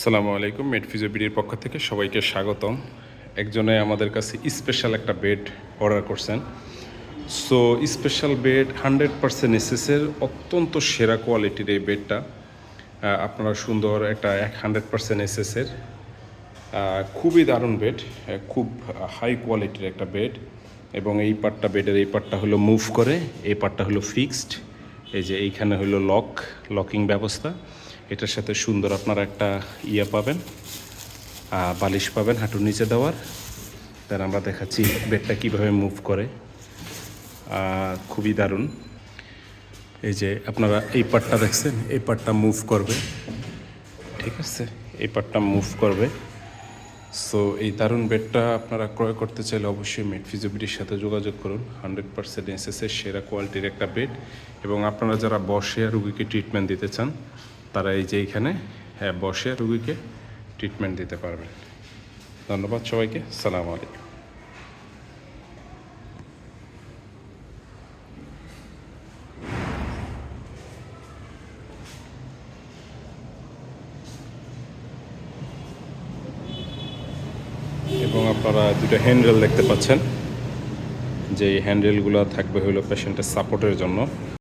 সালামু আলাইকুম মেড ফিজিওবিডির পক্ষ থেকে সবাইকে স্বাগতম। একজনে আমাদের কাছে স্পেশাল একটা বেড অর্ডার করছেন। So special bed hundred percent এসএসের অত্যন্ত সেরা কোয়ালিটির এই বেডটা আপনারা সুন্দর একটা এক হান্ড্রেড পার্সেন্ট এসএসের খুবই দারুণ বেড খুব হাই কোয়ালিটির একটা বেড এবং এই পার্টটা বেডের এই পার্টটা হলো মুভ করে, এই পার্টটা হলো ফিক্সড এই যে এইখানে হলো লক লকিং ব্যবস্থা। এটার সাথে সুন্দর আপনারা একটা ইয়ে পাবেন বালিশ পাবেন হাঁটুর নিচে দেওয়ার। দেন আমরা দেখাচ্ছি বেডটা কীভাবে মুভ করে। খুবই দারুণ। এই যে আপনারা এই পার্টটা দেখছেন, এই পার্টটা মুভ করবে। ঠিক আছে? এই পার্টটা মুভ করবে। সো এই দারুণ বেডটা আপনারা ক্রয় করতে চাইলে অবশ্যই মেড ফিজিবিলিটির সাথে যোগাযোগ করুন। হান্ড্রেড পার্সেন্ট এসএসের সেরা কোয়ালিটির একটা বেড। এবং আপনারা যারা বসে রুগীকে ট্রিটমেন্ট দিতে চান তারা এই যে এইখানে হ্যাঁ বসে রুগীকে ট্রিটমেন্ট দিতে পারবেন। ধন্যবাদ সবাইকে। সালাম আলাইকুম। এবং আপনারা দুটো হ্যান্ডেল দেখতে পাচ্ছেন। যে হ্যান্ডেলগুলো থাকবে হলো পেশেন্টের সাপোর্টের জন্য।